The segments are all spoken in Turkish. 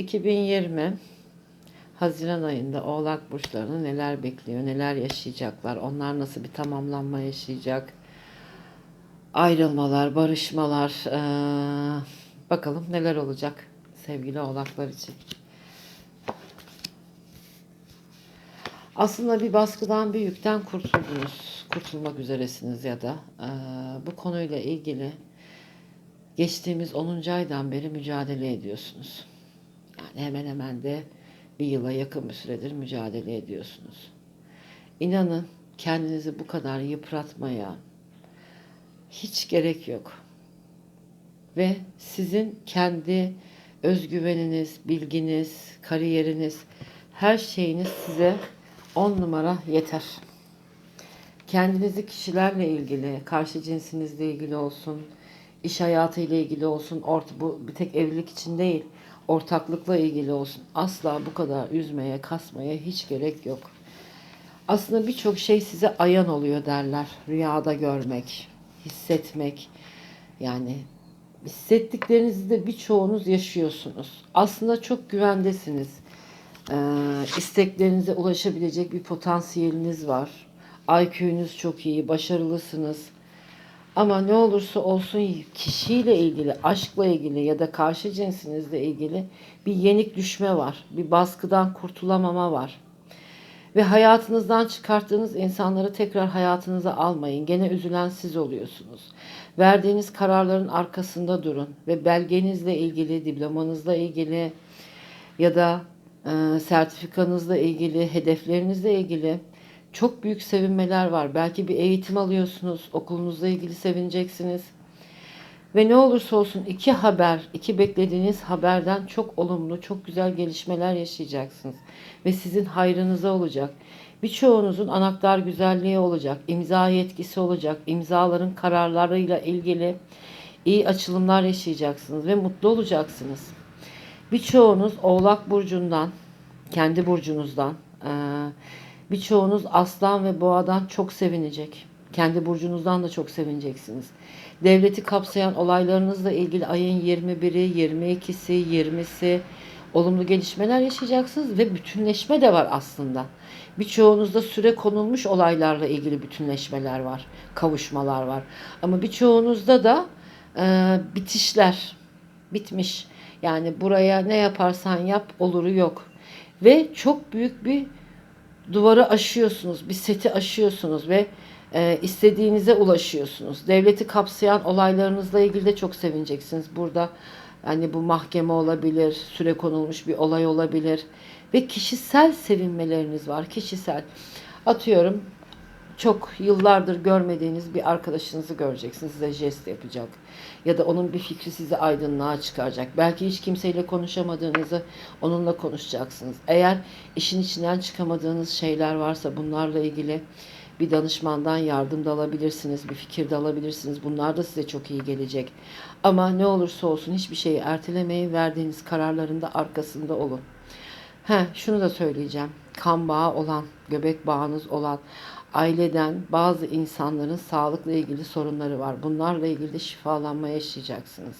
2020 Haziran ayında Oğlak burçlarını neler bekliyor, neler yaşayacaklar, onlar nasıl bir tamamlanma yaşayacak, ayrılmalar, barışmalar, eee, bakalım neler olacak sevgili Oğlaklar için. Aslında bir baskıdan, bir yükten kurtuldunuz, kurtulmak üzeresiniz ya da eee, bu konuyla ilgili geçtiğimiz 10. aydan beri mücadele ediyorsunuz. Yani hemen hemen de bir yıla yakın bir süredir mücadele ediyorsunuz. İnanın kendinizi bu kadar yıpratmaya hiç gerek yok. Ve sizin kendi özgüveniniz, bilginiz, kariyeriniz, her şeyiniz size on numara yeter. Kendinizi kişilerle ilgili, karşı cinsinizle ilgili olsun, iş hayatıyla ilgili olsun, ort bu bir tek evlilik için değil, ortaklıkla ilgili olsun. Asla bu kadar üzmeye, kasmaya hiç gerek yok. Aslında birçok şey size ayan oluyor derler. Rüyada görmek, hissetmek. Yani hissettiklerinizi de birçoğunuz yaşıyorsunuz. Aslında çok güvendesiniz. Ee, isteklerinize ulaşabilecek bir potansiyeliniz var. IQ'nuz çok iyi, başarılısınız. Ama ne olursa olsun kişiyle ilgili, aşkla ilgili ya da karşı cinsinizle ilgili bir yenik düşme var. Bir baskıdan kurtulamama var. Ve hayatınızdan çıkarttığınız insanları tekrar hayatınıza almayın. Gene üzülen siz oluyorsunuz. Verdiğiniz kararların arkasında durun ve belgenizle ilgili, diplomanızla ilgili ya da e, sertifikanızla ilgili, hedeflerinizle ilgili çok büyük sevinmeler var. Belki bir eğitim alıyorsunuz, okulunuzla ilgili sevineceksiniz. Ve ne olursa olsun iki haber, iki beklediğiniz haberden çok olumlu, çok güzel gelişmeler yaşayacaksınız. Ve sizin hayrınıza olacak. Birçoğunuzun anahtar güzelliği olacak, imza yetkisi olacak, imzaların kararlarıyla ilgili iyi açılımlar yaşayacaksınız ve mutlu olacaksınız. Birçoğunuz Oğlak Burcu'ndan, kendi burcunuzdan, eee, birçoğunuz Aslan ve Boğa'dan çok sevinecek. Kendi burcunuzdan da çok sevineceksiniz. Devleti kapsayan olaylarınızla ilgili ayın 21'i, 22'si, 20'si olumlu gelişmeler yaşayacaksınız ve bütünleşme de var aslında. Birçoğunuzda süre konulmuş olaylarla ilgili bütünleşmeler var, kavuşmalar var. Ama birçoğunuzda da e, bitişler, bitmiş. Yani buraya ne yaparsan yap oluru yok. Ve çok büyük bir duvarı aşıyorsunuz, bir seti aşıyorsunuz ve e, istediğinize ulaşıyorsunuz. Devleti kapsayan olaylarınızla ilgili de çok sevineceksiniz. Burada hani bu mahkeme olabilir, süre konulmuş bir olay olabilir ve kişisel sevinmeleriniz var. Kişisel. Atıyorum çok yıllardır görmediğiniz bir arkadaşınızı göreceksiniz. Size jest yapacak. Ya da onun bir fikri sizi aydınlığa çıkaracak. Belki hiç kimseyle konuşamadığınızı onunla konuşacaksınız. Eğer işin içinden çıkamadığınız şeyler varsa bunlarla ilgili bir danışmandan yardım da alabilirsiniz, bir fikir de alabilirsiniz. Bunlar da size çok iyi gelecek. Ama ne olursa olsun hiçbir şeyi ertelemeyin. Verdiğiniz kararların da arkasında olun. He, şunu da söyleyeceğim. Kan bağı olan, göbek bağınız olan, aileden bazı insanların sağlıkla ilgili sorunları var. Bunlarla ilgili de şifalanma yaşayacaksınız.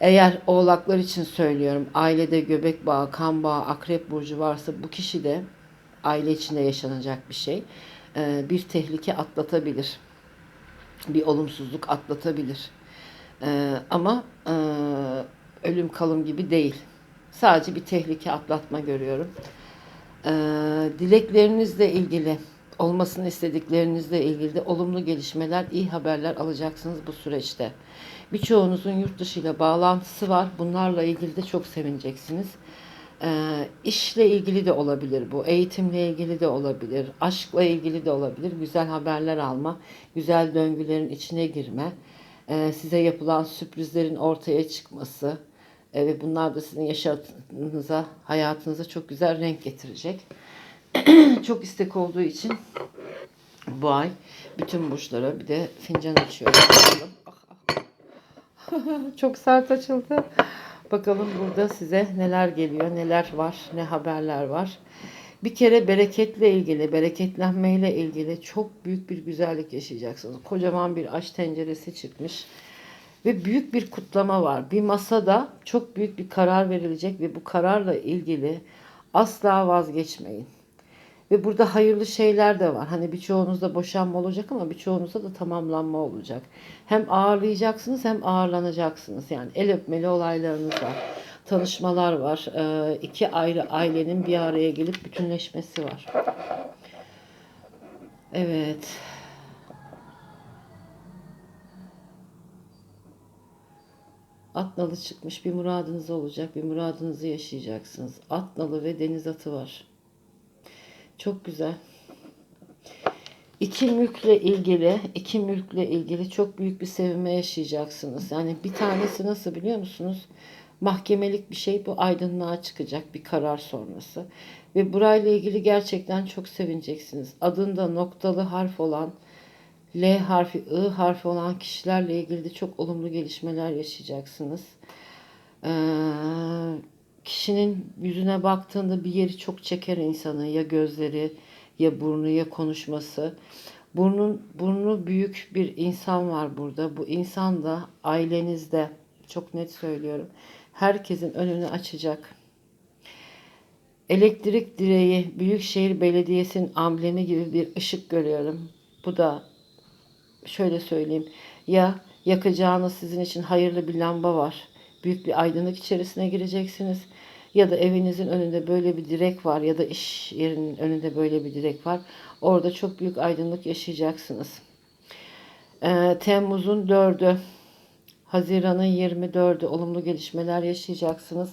Eğer oğlaklar için söylüyorum, ailede göbek bağı, kan bağı, akrep burcu varsa bu kişi de aile içinde yaşanacak bir şey. Ee, bir tehlike atlatabilir. Bir olumsuzluk atlatabilir. Ee, ama e, ölüm kalım gibi değil. Sadece bir tehlike atlatma görüyorum. Ee, dileklerinizle ilgili, olmasını istediklerinizle ilgili de olumlu gelişmeler, iyi haberler alacaksınız bu süreçte. Birçoğunuzun yurt dışı ile bağlantısı var. Bunlarla ilgili de çok sevineceksiniz. Ee, işle ilgili de olabilir bu. Eğitimle ilgili de olabilir. Aşkla ilgili de olabilir. Güzel haberler alma, güzel döngülerin içine girme, ee, size yapılan sürprizlerin ortaya çıkması e, ve bunlar da sizin yaşantınıza, hayatınıza çok güzel renk getirecek. çok istek olduğu için bu ay bütün burçlara bir de fincan açıyorum. Çok sert açıldı. Bakalım burada size neler geliyor, neler var, ne haberler var. Bir kere bereketle ilgili, bereketlenmeyle ilgili çok büyük bir güzellik yaşayacaksınız. Kocaman bir aş tenceresi çıkmış. Ve büyük bir kutlama var. Bir masada çok büyük bir karar verilecek ve bu kararla ilgili asla vazgeçmeyin. Ve burada hayırlı şeyler de var. Hani birçoğunuzda boşanma olacak ama birçoğunuzda da tamamlanma olacak. Hem ağırlayacaksınız hem ağırlanacaksınız. Yani el öpmeli olaylarınız var. Tanışmalar var. Ee, iki ayrı ailenin bir araya gelip bütünleşmesi var. Evet. At nalı çıkmış bir muradınız olacak. Bir muradınızı yaşayacaksınız. At nalı ve deniz atı var. Çok güzel. İki mülkle ilgili, iki mülkle ilgili çok büyük bir sevinme yaşayacaksınız. Yani bir tanesi nasıl biliyor musunuz? Mahkemelik bir şey bu aydınlığa çıkacak bir karar sonrası. Ve burayla ilgili gerçekten çok sevineceksiniz. Adında noktalı harf olan, L harfi, I harfi olan kişilerle ilgili de çok olumlu gelişmeler yaşayacaksınız. Ee, kişinin yüzüne baktığında bir yeri çok çeker insanı. Ya gözleri, ya burnu, ya konuşması. Burnun, burnu büyük bir insan var burada. Bu insan da ailenizde, çok net söylüyorum, herkesin önünü açacak. Elektrik direği, Büyükşehir Belediyesi'nin amblemi gibi bir ışık görüyorum. Bu da şöyle söyleyeyim. Ya yakacağınız sizin için hayırlı bir lamba var. Büyük bir aydınlık içerisine gireceksiniz. Ya da evinizin önünde böyle bir direk var ya da iş yerinin önünde böyle bir direk var. Orada çok büyük aydınlık yaşayacaksınız. Ee, Temmuz'un 4'ü, Haziran'ın 24'ü olumlu gelişmeler yaşayacaksınız.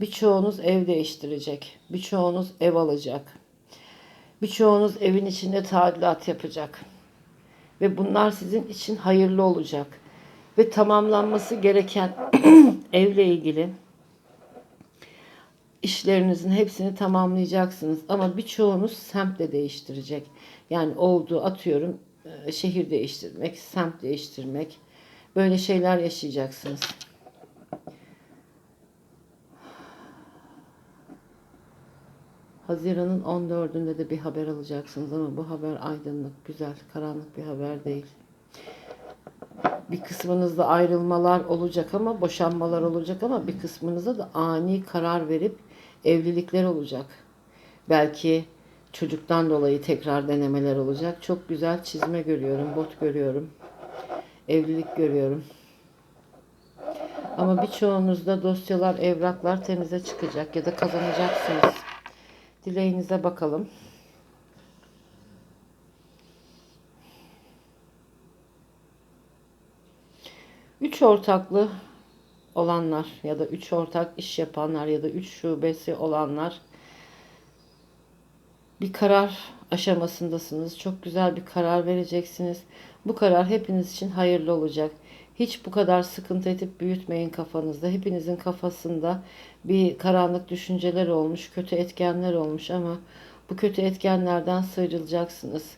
Birçoğunuz ev değiştirecek. Birçoğunuz ev alacak. Birçoğunuz evin içinde tadilat yapacak. Ve bunlar sizin için hayırlı olacak. Ve tamamlanması gereken evle ilgili işlerinizin hepsini tamamlayacaksınız. Ama birçoğunuz semt de değiştirecek. Yani olduğu atıyorum e, şehir değiştirmek, semt değiştirmek. Böyle şeyler yaşayacaksınız. Haziran'ın 14'ünde de bir haber alacaksınız ama bu haber aydınlık, güzel, karanlık bir haber değil. Bir kısmınızda ayrılmalar olacak ama boşanmalar olacak ama bir kısmınızda da ani karar verip evlilikler olacak. Belki çocuktan dolayı tekrar denemeler olacak. Çok güzel çizme görüyorum, bot görüyorum. Evlilik görüyorum. Ama birçoğunuzda dosyalar, evraklar temize çıkacak ya da kazanacaksınız. Dileğinize bakalım. Üç ortaklı olanlar ya da üç ortak iş yapanlar ya da üç şubesi olanlar bir karar aşamasındasınız. Çok güzel bir karar vereceksiniz. Bu karar hepiniz için hayırlı olacak. Hiç bu kadar sıkıntı edip büyütmeyin kafanızda. Hepinizin kafasında bir karanlık düşünceler olmuş, kötü etkenler olmuş ama bu kötü etkenlerden sıyrılacaksınız.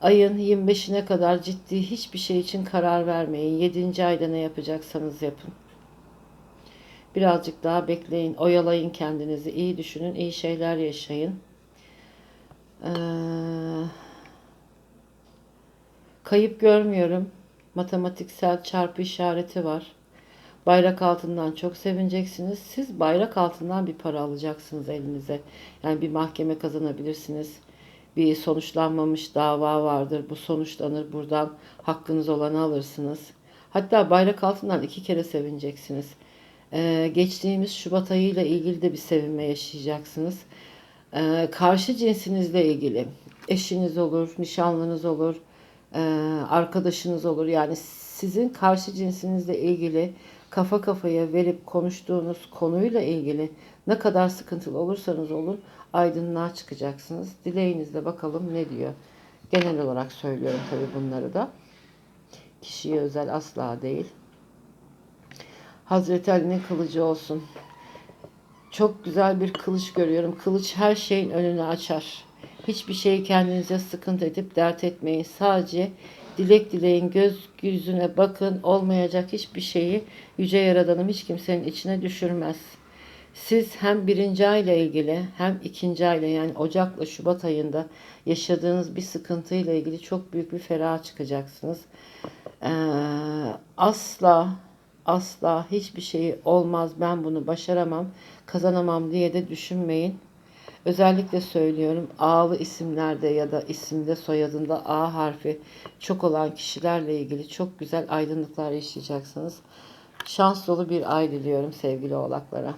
Ayın 25'ine kadar ciddi hiçbir şey için karar vermeyin. 7. ayda ne yapacaksanız yapın. Birazcık daha bekleyin, oyalayın kendinizi, iyi düşünün, iyi şeyler yaşayın. Ee, kayıp görmüyorum. Matematiksel çarpı işareti var. Bayrak altından çok sevineceksiniz. Siz bayrak altından bir para alacaksınız elinize. Yani bir mahkeme kazanabilirsiniz. Bir sonuçlanmamış dava vardır. Bu sonuçlanır. Buradan hakkınız olanı alırsınız. Hatta bayrak altından iki kere sevineceksiniz. Ee, geçtiğimiz Şubat ayı ile ilgili de bir sevinme yaşayacaksınız. Ee, karşı cinsinizle ilgili eşiniz olur, nişanlınız olur, arkadaşınız olur. Yani sizin karşı cinsinizle ilgili kafa kafaya verip konuştuğunuz konuyla ilgili ne kadar sıkıntılı olursanız olun aydınlığa çıkacaksınız. Dileğinizle bakalım ne diyor. Genel olarak söylüyorum tabii bunları da. Kişiye özel asla değil. Hazreti Ali'nin kılıcı olsun. Çok güzel bir kılıç görüyorum. Kılıç her şeyin önünü açar. Hiçbir şeyi kendinize sıkıntı edip dert etmeyin. Sadece dilek dileyin, göz yüzüne bakın. Olmayacak hiçbir şeyi Yüce Yaradanım hiç kimsenin içine düşürmez. Siz hem birinci ayla ilgili hem ikinci ayla yani Ocak'la Şubat ayında yaşadığınız bir sıkıntıyla ilgili çok büyük bir ferah çıkacaksınız. Ee, asla asla hiçbir şeyi olmaz ben bunu başaramam kazanamam diye de düşünmeyin. Özellikle söylüyorum A'lı isimlerde ya da isimde soyadında A harfi çok olan kişilerle ilgili çok güzel aydınlıklar yaşayacaksınız. Şans dolu bir ay diliyorum sevgili oğlaklara.